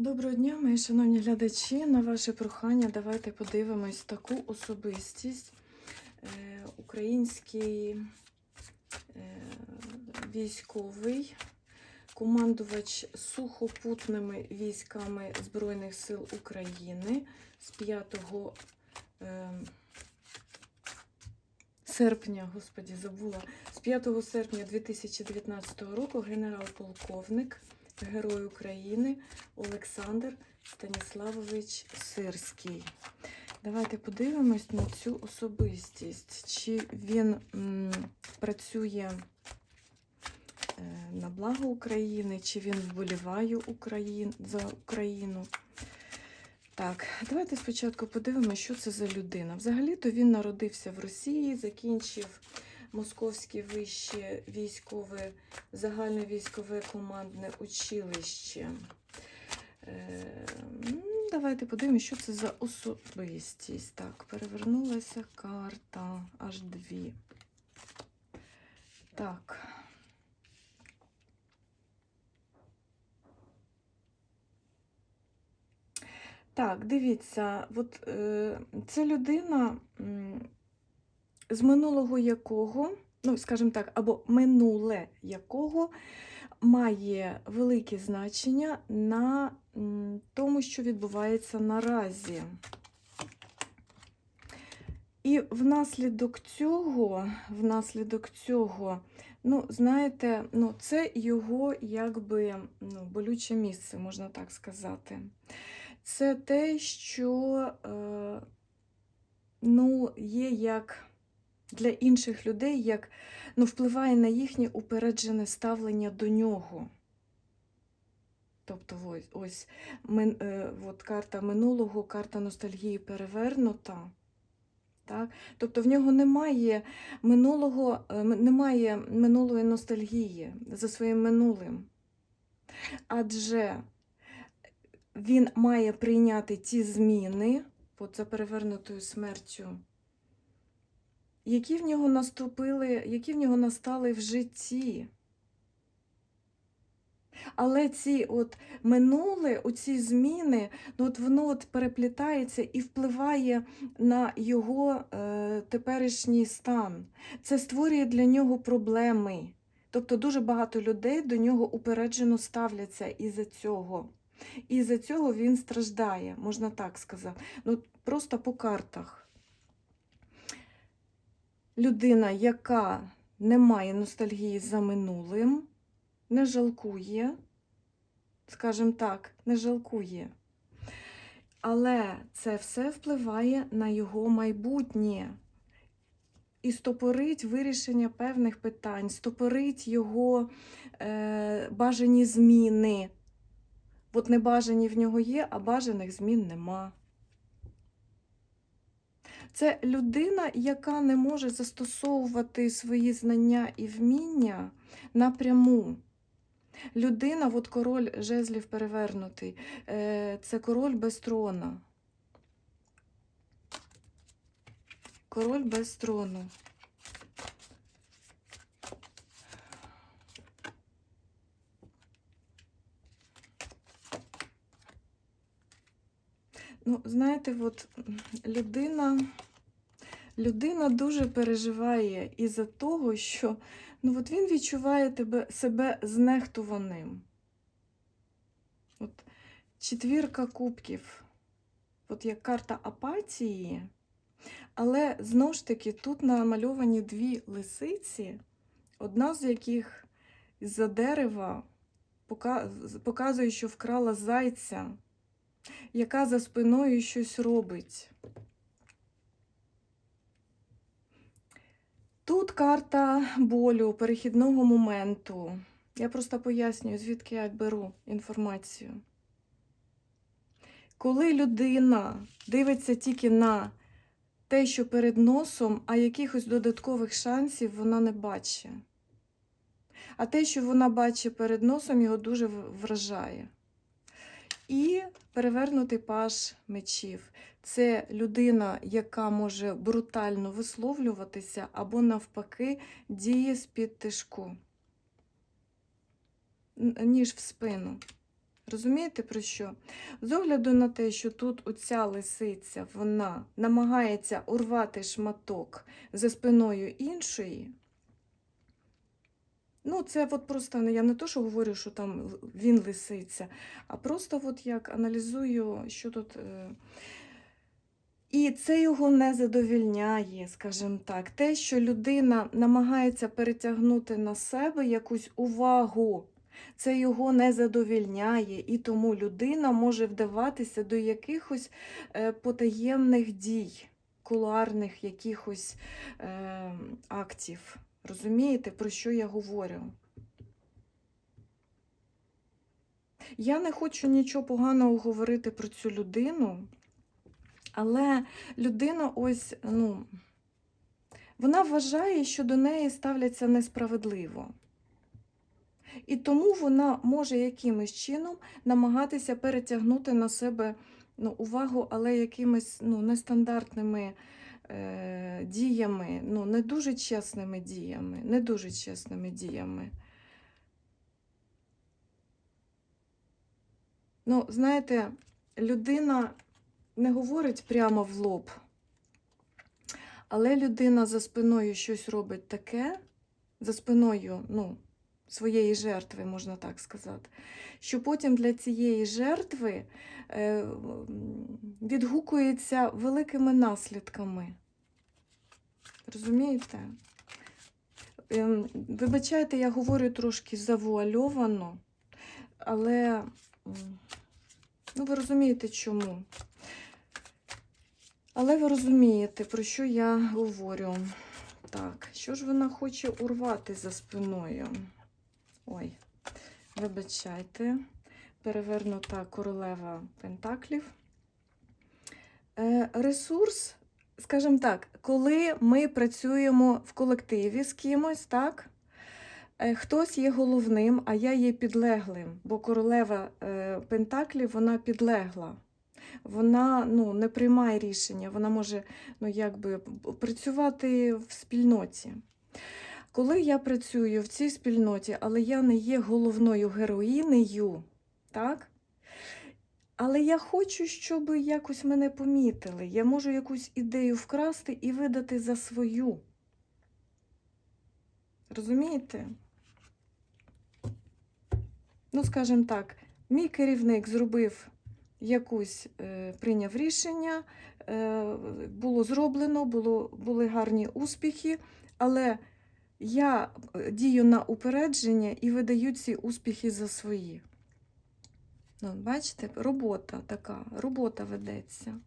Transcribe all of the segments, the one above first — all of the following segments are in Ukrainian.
Доброго дня, мої шановні глядачі. На ваше прохання давайте подивимось таку особистість. Е, Український е, військовий, командувач сухопутними військами Збройних сил України з 5 е, серпня, господі, забула, з 5 серпня 2019 року генерал-полковник, Герой України Олександр Станіславович Сирський. Давайте подивимось на цю особистість. Чи він м, працює е, на благо України, чи він вболіває Україн, за Україну. Так, давайте спочатку подивимося, що це за людина. Взагалі-то він народився в Росії, закінчив Московське вище військове, загальне військове командне училище. Е, Давайте подивимося, що це за особистість. Так, перевернулася карта, аж дві. Так. Так, дивіться, от е, це людина, з минулого якого, ну, скажімо так, або минуле якого має велике значення на тому, що відбувається наразі. І внаслідок цього, внаслідок цього, ну, знаєте, ну, це його якби ну, болюче місце, можна так сказати. Це те, що е, ну, є як для інших людей, як ну, впливає на їхнє упереджене ставлення до нього. Тобто ось, ось мин, е, от карта минулого, карта ностальгії перевернута. Так? Тобто в нього немає минулого, е, немає минулої ностальгії за своїм минулим. Адже він має прийняти ті зміни, от за перевернутою смертю, які в нього наступили, які в нього настали в житті. Але ці от минуле, оці зміни, ну от воно от переплітається і впливає на його е, теперішній стан. Це створює для нього проблеми. Тобто дуже багато людей до нього упереджено ставляться із-за цього. І за цього він страждає, можна так сказати. Ну, просто по картах. Людина, яка не має ностальгії за минулим, не жалкує, скажімо так, не жалкує. Але це все впливає на його майбутнє. І стопорить вирішення певних питань, стопорить його е, бажані зміни. От небажані в нього є, а бажаних змін нема. Це людина, яка не може застосовувати свої знання і вміння напряму. Людина, от король жезлів перевернутий, е, це король без трона. Король без трону. Ну, знаєте, от людина, людина дуже переживає із-за того, що ну, от він відчуває тебе, себе знехтуваним. От четвірка кубків, от як карта апатії, але знову ж таки тут намальовані дві лисиці, одна з яких з-за дерева показує, що вкрала зайця яка за спиною щось робить. Тут карта болю, перехідного моменту. Я просто пояснюю, звідки я беру інформацію. Коли людина дивиться тільки на те, що перед носом, а якихось додаткових шансів вона не бачить. А те, що вона бачить перед носом, його дуже вражає. І перевернутий паж мечів. Це людина, яка може брутально висловлюватися або навпаки діє з-під тишку. Ніж в спину. Розумієте про що? З огляду на те, що тут оця лисиця, вона намагається урвати шматок за спиною іншої. Ну, це от просто я не то, що говорю, що там він лисиця, а просто от як аналізую, що тут. е, І це його не задовільняє, скажімо так. Те, що людина намагається перетягнути на себе якусь увагу, це його не задовільняє, і тому людина може вдаватися до якихось е, потаємних дій, кулуарних якихось е, актів. Розумієте, про що я говорю? Я не хочу нічого поганого говорити про цю людину, але людина ось, ну, вона вважає, що до неї ставляться несправедливо. І тому вона може якимось чином намагатися перетягнути на себе ну, увагу, але якимись ну, нестандартними діями, ну, не дуже чесними діями, не дуже чесними діями. Ну, знаєте, людина не говорить прямо в лоб, але людина за спиною щось робить таке, за спиною, ну, своєї жертви, можна так сказати, що потім для цієї жертви е, відгукується великими наслідками. Розумієте? Ем, Вибачайте, я говорю трошки завуальовано, але ну, ви розумієте чому. Але ви розумієте, про що я говорю. Так, що ж вона хоче урвати за спиною? Ой, вибачайте, перевернута королева Пентаклів. Е, ресурс, скажімо так, коли ми працюємо в колективі з кимось, так? е, Хтось є головним, а я є підлеглим, бо королева е, Пентаклів вона підлегла. Вона ну, не приймає рішення, вона може ну, якби, працювати в спільноті. Коли я працюю в цій спільноті, але я не є головною героїнею, так? Але я хочу, щоб якось мене помітили. Я можу якусь ідею вкрасти і видати за свою. Розумієте? Ну, скажімо так, мій керівник зробив якусь, е, прийняв рішення, е, було зроблено, було, були гарні успіхи, але я е, дію на упередження і видаю ці успіхи за свої. Ну, бачите, робота така, робота ведеться.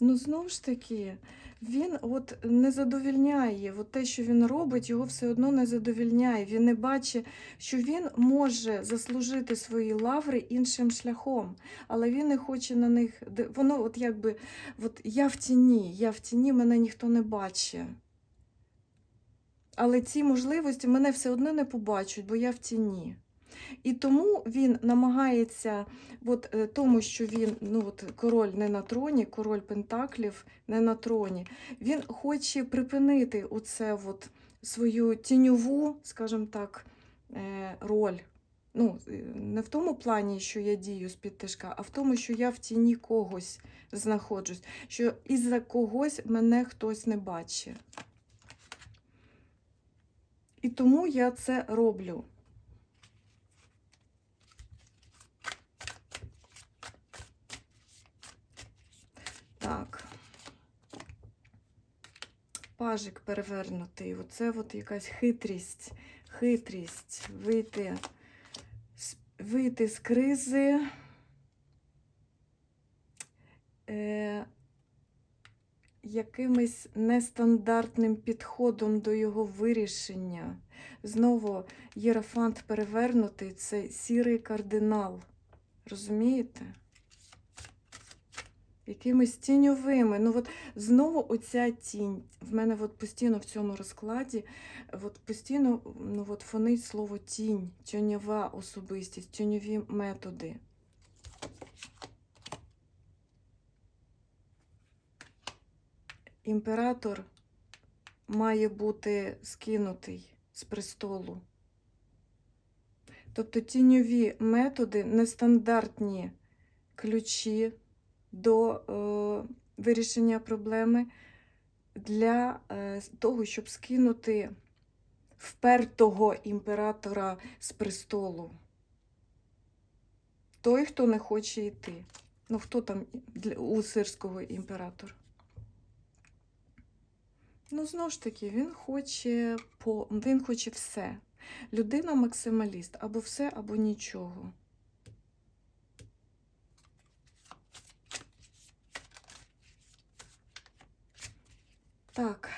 Ну, знову ж таки, він от не задовільняє, от те, що він робить, його все одно не задовільняє. Він не бачить, що він може заслужити свої лаври іншим шляхом, але він не хоче на них. Воно, от якби, от я в тіні, я в тіні, мене ніхто не бачить. Але ці можливості мене все одно не побачать, бо я в тіні. І тому він намагається, от, е, тому що він, ну от король не на троні, король Пентаклів не на троні, він хоче припинити оце от свою тіньову, скажімо так, е, роль. Ну, е, не в тому плані, що я дію з-під тишка, а в тому, що я в тіні когось знаходжусь, що із-за когось мене хтось не бачить. І тому я це роблю. Так. Пажик перевернутий. Оце от якась хитрість. Хитрість. Вийти, вийти з кризи. Е, якимось нестандартним підходом до його вирішення. Знову єрофант перевернутий це сірий кардинал. Розумієте? Якимись тіньовими. Ну от знову оця тінь. В мене от постійно в цьому розкладі от постійно ну, от фонить слово тінь, тіньова особистість, тіньові методи. Імператор має бути скинутий з престолу. Тобто тіньові методи, нестандартні ключі до е, вирішення проблеми для е, того, щоб скинути впертого імператора з престолу. Той, хто не хоче йти. Ну, хто там у сирського імператора? Ну, знову ж таки, він хоче по він хоче все. Людина максималіст або все, або нічого. Так,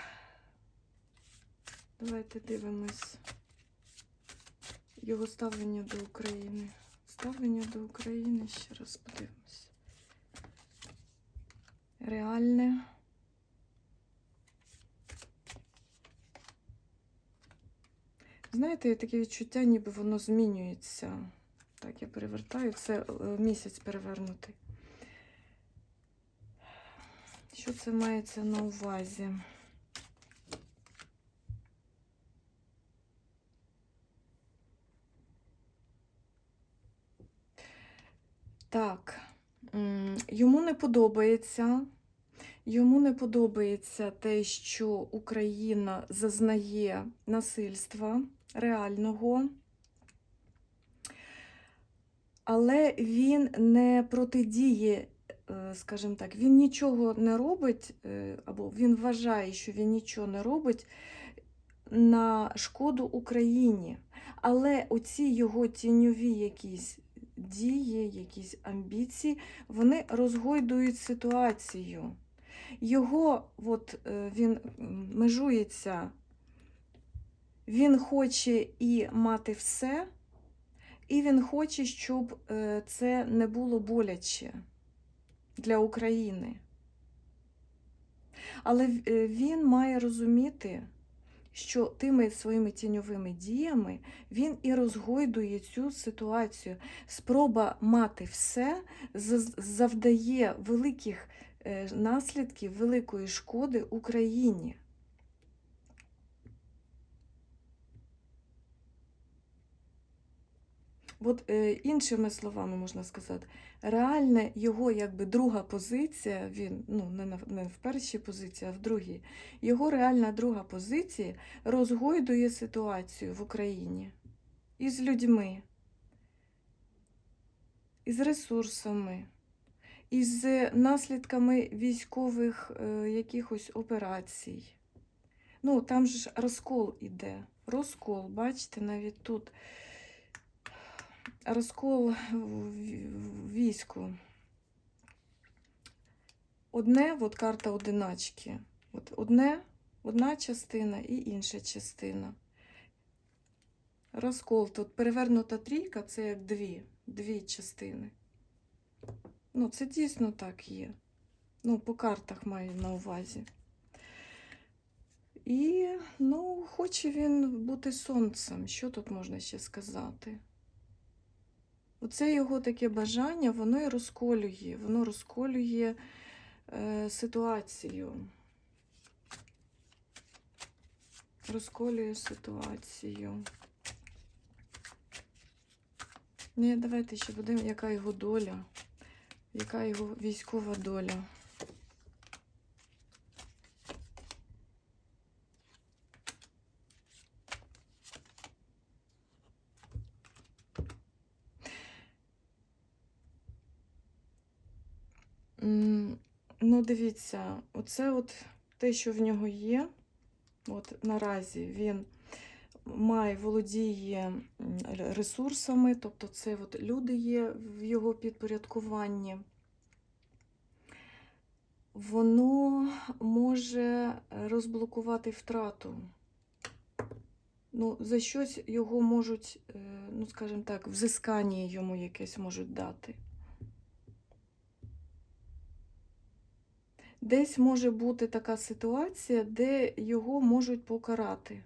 давайте дивимось його ставлення до України. Ставлення до України, ще раз подивимось. Реальне. Знаєте, таке відчуття, ніби воно змінюється. Так, я перевертаю, це е, місяць перевернутий. Що це мається на увазі? Так, йому не подобається. Йому не подобається те, що Україна зазнає насильства реального, але він не протидіє, скажімо так, він нічого не робить, е, або він вважає, що він нічого не робить на шкоду Україні. Але оці його тіньові якісь дії, якісь амбіції, вони розгойдують ситуацію. Його от, е, він межується, він хоче і мати все, і він хоче, щоб е, це не було боляче для України. Але е, він має розуміти, що тими своїми тіньовими діями він і розгойдує цю ситуацію. Спроба мати все завдає великих е, наслідків, великої шкоди Україні. От е, іншими словами можна сказати, реальна його якби друга позиція, він ну, не, на, не в першій позиції, а в другій. Його реальна друга позиція розгойдує ситуацію в Україні із людьми, із ресурсами, із наслідками військових е, якихось операцій. Ну, там ж розкол іде. Розкол, бачите, навіть тут розкол в війську. Одне, от карта одиначки. От одне, одна частина і інша частина. Розкол. Тут перевернута трійка це як дві, дві частини. Ну, це дійсно так є. Ну, по картах маю на увазі. І, ну, хоче він бути сонцем. Що тут можна ще сказати? Оце його таке бажання, воно і розколює, воно розколює е, ситуацію. Розколює ситуацію. Ні, давайте ще будемо, яка його доля, яка його військова доля. Ну, дивіться, оце от те, що в нього є. От наразі він має, володіє ресурсами, тобто це от люди є в його підпорядкуванні. Воно може розблокувати втрату. Ну, за щось його можуть, е, ну, скажімо так, взискання йому якесь можуть дати. Десь може бути така ситуація, де його можуть покарати,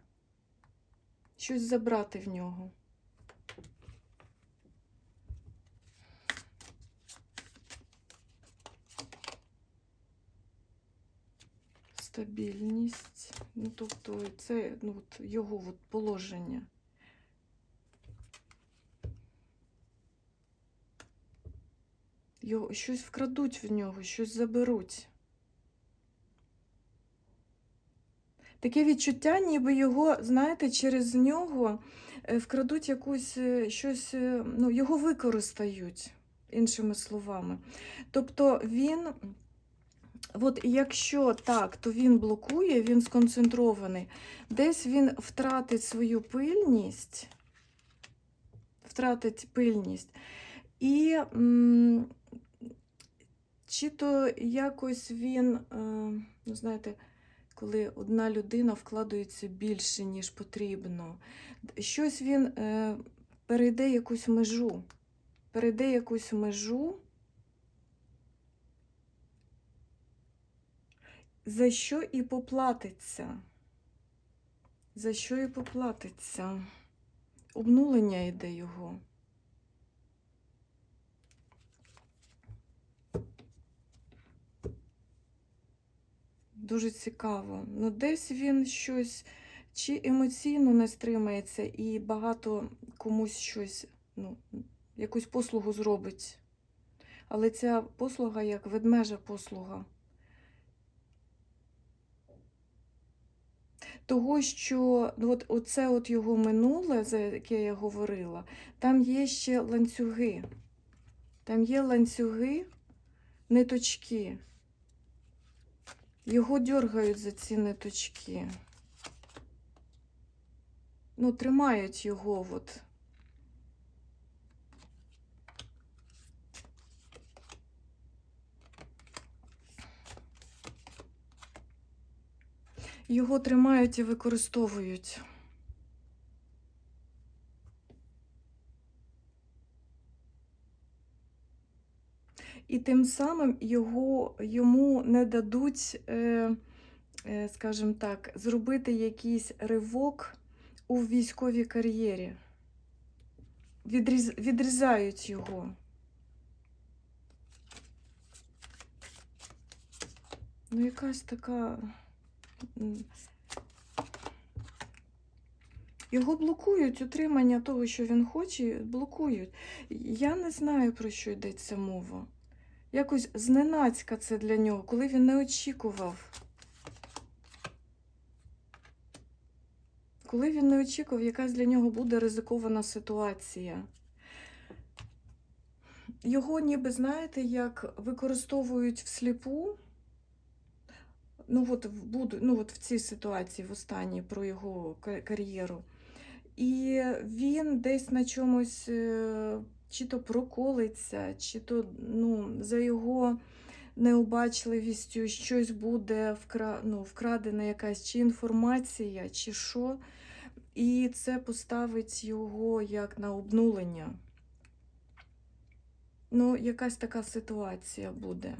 щось забрати в нього. стабільність. Ну, тобто, це ну, от, його от, положення. Його, щось вкрадуть в нього, щось заберуть. Таке відчуття, ніби його, знаєте, через нього е, вкрадуть якусь е, щось, е, ну, його використають, іншими словами. Тобто він, от якщо так, то він блокує, він сконцентрований, десь він втратить свою пильність, втратить пильність. І чи то якось він, ну, знаєте, коли одна людина вкладається більше, ніж потрібно. Щось він е, перейде якусь межу. Перейде якусь межу, за що і поплатиться. За що і поплатиться? Обнулення йде його. Дуже цікаво. Ну, десь він щось чи емоційно не стримається і багато комусь щось, ну, якусь послугу зробить. Але ця послуга як ведмежа послуга. Того, що ну, от, оце от його минуле, за яке я говорила, там є ще ланцюги. Там є ланцюги, ниточки. Його дергають за ці ниточки. Ну, тримають його от. Його тримають і використовують. І тим самим його, йому не дадуть, е, е, скажімо так, зробити якийсь ривок у військовій кар'єрі. Відріз, відрізають його. Ну, якась така. Його блокують утримання того, що він хоче, блокують. Я не знаю, про що йдеться мова. Якось зненацька це для нього, коли він не очікував. Коли він не очікував, якась для нього буде ризикована ситуація. Його ніби, знаєте, як використовують всліпу. Ну, от буду, ну, от в цій ситуації, в останній, про його кар'єру. І він десь на чомусь е, чи то проколиться, чи то ну, за його необачливістю щось буде вкра... ну, вкрадена якась чи інформація, чи що. І це поставить його як на обнулення. Ну, якась така ситуація буде.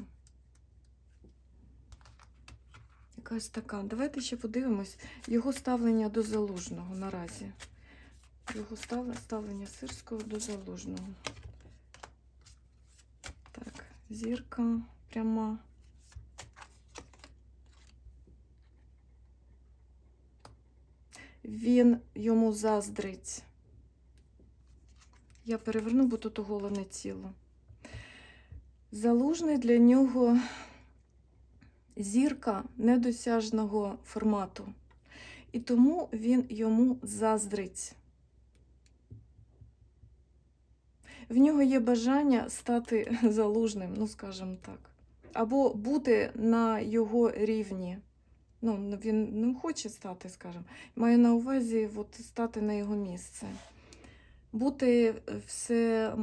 Якась така. Давайте ще подивимось його ставлення до залужного наразі. Його став- ставлення сирського до залужного. Так, зірка пряма. Він йому заздрить. Я переверну, бо тут оголене тіло. Залужний для нього зірка недосяжного формату. І тому він йому заздрить. В нього є бажання стати залужним, ну скажімо так. Або бути на його рівні. Ну, він не хоче стати, скажімо. Маю на увазі от, стати на його місце. Бути все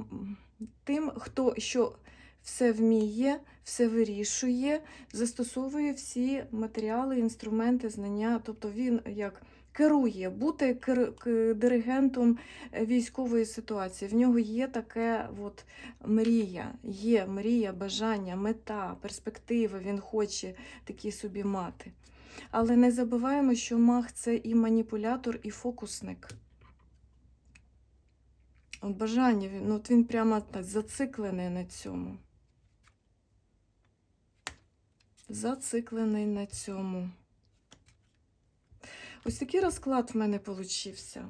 тим, хто що все вміє, все вирішує, застосовує всі матеріали, інструменти, знання. Тобто він як керує, бути кер- диригентом е, військової ситуації. В нього є таке от мрія, є мрія, бажання, мета, перспективи. Він хоче такі собі мати. Але не забуваємо, що маг це і маніпулятор, і фокусник. От бажання, ну, от він прямо так зациклений на цьому. Зациклений на цьому. Ось такий розклад в мене получився.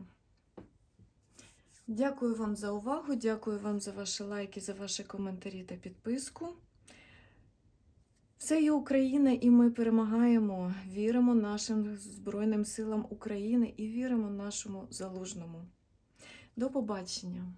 Дякую вам за увагу, дякую вам за ваші лайки, за ваші коментарі та підписку. Все є Україна, і ми перемагаємо. Віримо нашим Збройним силам України і віримо нашому залужному. До побачення!